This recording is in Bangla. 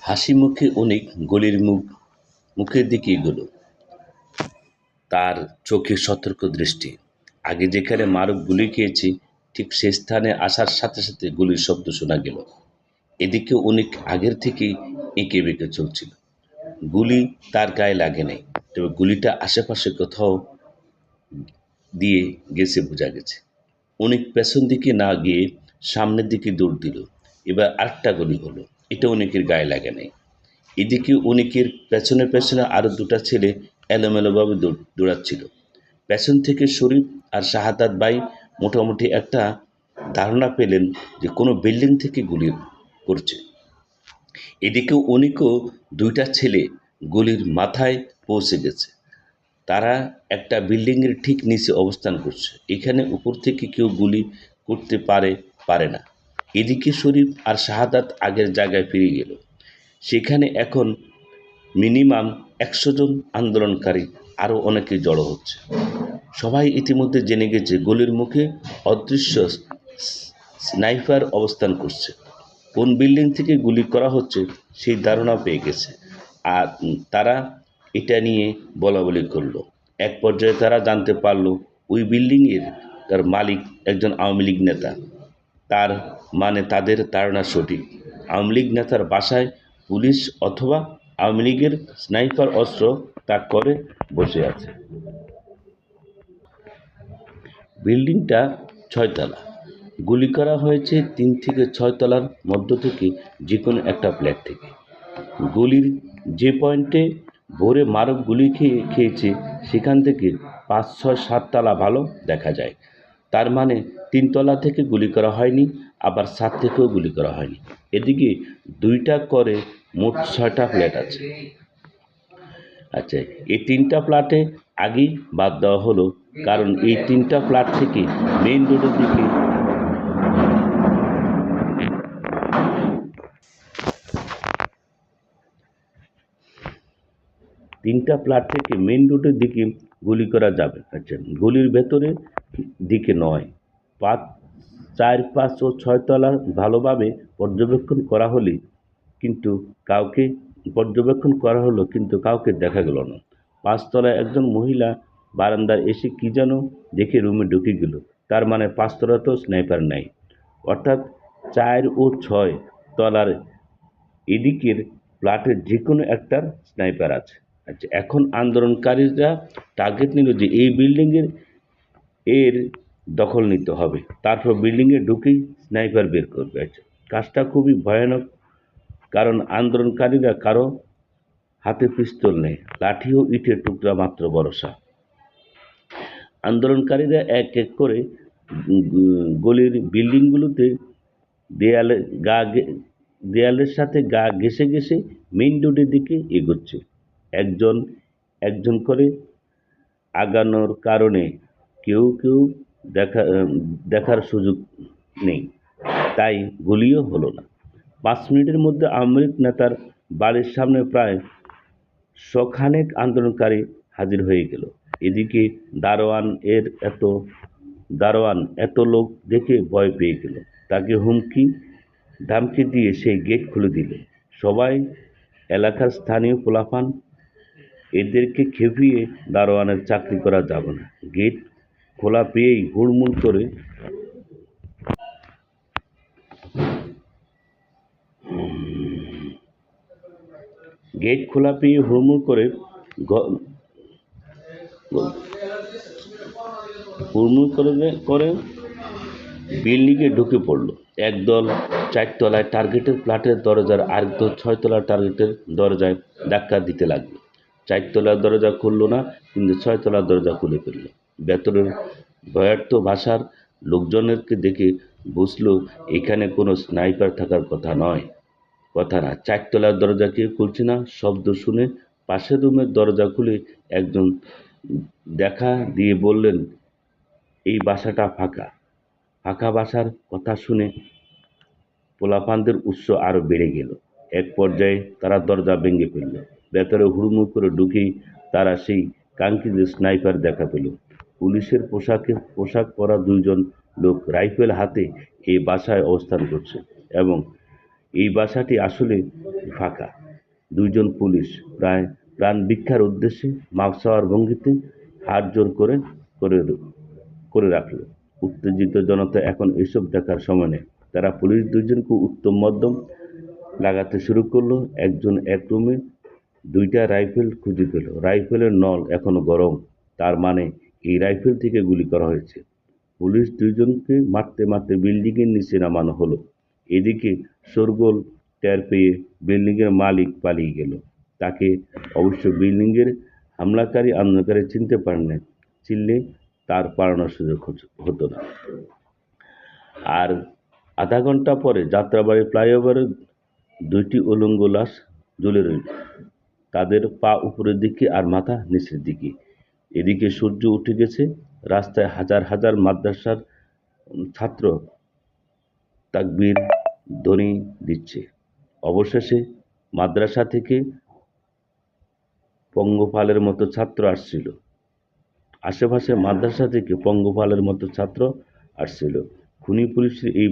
হাসি মুখে অনেক গলির মুখ, মুখের দিকে এগোল। তার চোখে সতর্ক দৃষ্টি। আগে যেখানে মারুফ গুলি খেয়েছে, ঠিক সে স্থানে আসার সাথে সাথে গুলির শব্দ শোনা গেল। এদিকে অনেক আগের থেকেই এঁকে বেঁকে চলছিল। গুলি তার গায়ে লাগে নাই, তবে গুলিটা আশেপাশে কোথাও দিয়ে গেছে বোঝা গেছে। অনেক পেছন দিকে না গিয়ে সামনের দিকে দৌড় দিল। এবার আরেকটা গুলি হলো। এটা অনেকের গায়ে লাগে নাই। এদিকে অনেকের পেছনে পেছনে আরও দুটা ছেলে এলোমেলোভাবে দৌড়, দৌড়াচ্ছিল। পেছন থেকে শরীফ আর শাহাদাত ভাই মোটামুটি একটা ধারণা পেলেন যে কোনো বিল্ডিং থেকে গুলি করছে। এদিকে অনেকও দুইটা ছেলে গুলির মাথায় পৌঁছে গেছে। তারা একটা বিল্ডিংয়ের ঠিক নিচে অবস্থান করছে। এখানে উপর থেকে কেউ গুলি করতে পারে পারে না। এদিকে শরীফ আর শাহাদাত আগের জায়গায় ফিরে গেল। সেখানে এখন মিনিমাম একশো জন আন্দোলনকারী, আরও অনেকে জড়ো হচ্ছে। সবাই ইতিমধ্যে জেনে গেছে, গলির মুখে অদৃশ্য স্নাইফার অবস্থান করছে। কোন বিল্ডিং থেকে গুলি করা হচ্ছে, সেই ধারণা পেয়ে গেছে। আর তারা এটা নিয়ে বলা বলি করল। এক পর্যায়ে তারা জানতে পারল, ওই বিল্ডিংয়ের তার মালিক একজন আওয়ামী লীগ নেতা। তার মানে তাদের ধারণা সঠিক। আওয়ামী লীগ নেতার বাসায় পুলিশ অথবা আওয়ামী লীগের স্নাইপার অস্ত্র তাক করে বসে আছে। বিল্ডিংটা ছয়তলা। গুলি করা হয়েছে তিন থেকে ছয় তলার মধ্য থেকে যে কোনো একটা ফ্ল্যাট থেকে। গুলির যে পয়েন্টে ভোরে মারক গুলি খেয়ে, খেয়েছে, সেখান থেকে পাঁচ, ছয়, সাত তলা ভালো দেখা যায়। তার মানে তিনতলা থেকে গুলি করা হয়নি, আবার সাত থেকেও গুলি করা হয়নি। এদিকে দুইটা করে মোট ছয়টা ফ্ল্যাট আছে। আচ্ছা এই তিনটা ফ্ল্যাটে আগেই বাদ দেওয়া হলো, কারণ এই তিনটা ফ্ল্যাট থেকে মেইন রোডের দিকে তিনটা ফ্ল্যাট থেকে মেইন রোডের দিকে গুলি করা যাবে। আচ্ছা গুলির ভেতরে দিকে নয়। পাঁচ চার, পাঁচ ও ছয় তলা ভালোভাবে পর্যবেক্ষণ করা হলে কিন্তু কাউকে পর্যবেক্ষণ করা হলো কিন্তু কাউকে দেখা গেল না। পাঁচতলায় একজন মহিলা বারান্দায় এসে কি যেন দেখে রুমে ঢুকে গেল। তার মানে পাঁচতলাতেও স্নাইপার নাই। অর্থাৎ চার ও ছয় তলার এদিকের ফ্ল্যাটের যে কোনো একটার স্নাইপার আছে। আচ্ছা এখন আন্দোলনকারীরা টার্গেট নিল যে এই বিল্ডিংয়ের এর দখল নিতে হবে। তারপর বিল্ডিংয়ে ঢুকেই স্নাইপার বের করবে। কাজটা খুবই ভয়ানক, কারণ আন্দোলনকারীরা কারও হাতে পিস্তল নেই, লাঠি ও ইটের টুকরা মাত্র ভরসা। আন্দোলনকারীরা এক এক করে গলির বিল্ডিংগুলোতে দেয়ালে, গা গে- দেয়ালের সাথে গা ঘেসে ঘেসে মেইন রোডের দিকে এগোচ্ছে। একজন একজন করে আগানোর কারণে কেউ কেউ দেখা দেখার সুযোগ নেই। তাই গুলিও হলো না। পাঁচ মিনিটের মধ্যে আওয়ামী নেতার বাড়ির সামনে প্রায় শখানেক আন্দোলনকারী হাজির হয়ে গেল। এদিকে দারোয়ান এর এত, দারোয়ান এত লোক দেখে ভয় পেয়ে গেল। তাকে হুমকি, ধামকি দিয়ে সেই গেট খুলে দিল। সবাই এলাকার স্থানীয় পোলাপান এদেরকে খেপিয়ে দারোয়ানের চাকরি করা যাবে না। গেট খোলা পেয়েই হুড়মুড় করে গেট খোলা পেয়ে হুড়মুড় করে হুড়মুড় করে করে বিল্ডিংয়ে ঢুকে পড়ল। একদল চারতলায় টার্গেটের ফ্ল্যাটের দরজার আরেকদল ছয়তলার টার্গেটের দরজায় ধাক্কা দিতে লাগল। চারতলার দরজা খুললো না, কিন্তু ছয়তলার দরজা খুলে ফেলল। ভেতরের ভয়ার্থ ভাষার লোকজনেরকে দেখে বুঝলো, এখানে কোনো স্নাইপার থাকার কথা নয়। কথা না, চারতলার দরজা কেউ খুলছে না, শব্দ শুনে পাশের রুমের দরজা খুলে একজন দেখা দিয়ে বললেন, এই বাসাটা ফাঁকা। ফাঁকা বাসার কথা শুনে পোলাপানদের উৎস আরও বেড়ে গেল। এক পর্যায়ে তারা দরজা ভেঙে ফেলল। ভেতরে হুড়মুড় করে ঢুকেই তারা সেই কাঙ্ক্ষিত স্নাইপার দেখা পেল। পুলিশের পোশাকে পোশাক পরা দুইজন লোক রাইফেল হাতে এই বাসায় অবস্থান করছে এবং এই বাসাটি আসলে ফাঁকা। দুইজন পুলিশ প্রায় প্রাণ ভিক্ষার উদ্দেশ্যে মাস্ক হওয়ার ভঙ্গিতে হাত জোর করে করে করে রাখল। উত্তেজিত জনতা এখন এসব দেখার সময় নেই। তারা পুলিশ দুজনকে উত্তম মধ্যম লাগাতে শুরু করল। একজন এক রুমে দুইটা রাইফেল খুঁজে পেল। রাইফেলের নল এখনও গরম, তার মানে এই রাইফেল থেকে গুলি করা হয়েছে। পুলিশ দুইজনকে মারতে মারতে বিল্ডিংয়ের নিচে নামানো হলো। এদিকে শোরগোল টের পেয়ে বিল্ডিংয়ের মালিক পালিয়ে গেল। তাকে অবশ্য বিল্ডিংয়ের হামলাকারী আন্দোলনকারী চিনতে পারেন না চিনলে তার পালানোর সুযোগ হতো- না। আর আধা ঘণ্টা পরে যাত্রাবাড়ি ফ্লাইওভারে দুইটি উলঙ্গ লাশ ঝুলে রইল। তাদের পা উপরের দিকে আর মাথা নিচের দিকে। এদিকে সূর্য উঠে গেছে, রাস্তায় হাজার হাজার মাদ্রাসার ছাত্র তাকবীর ধ্বনি দিচ্ছে। অবশেষে মাদ্রাসা থেকে পঙ্গপালের মতো ছাত্র আসছিল। আশেপাশে মাদ্রাসা থেকে পঙ্গপালের মতো ছাত্র আসছিল। খুনি পুলিশের এই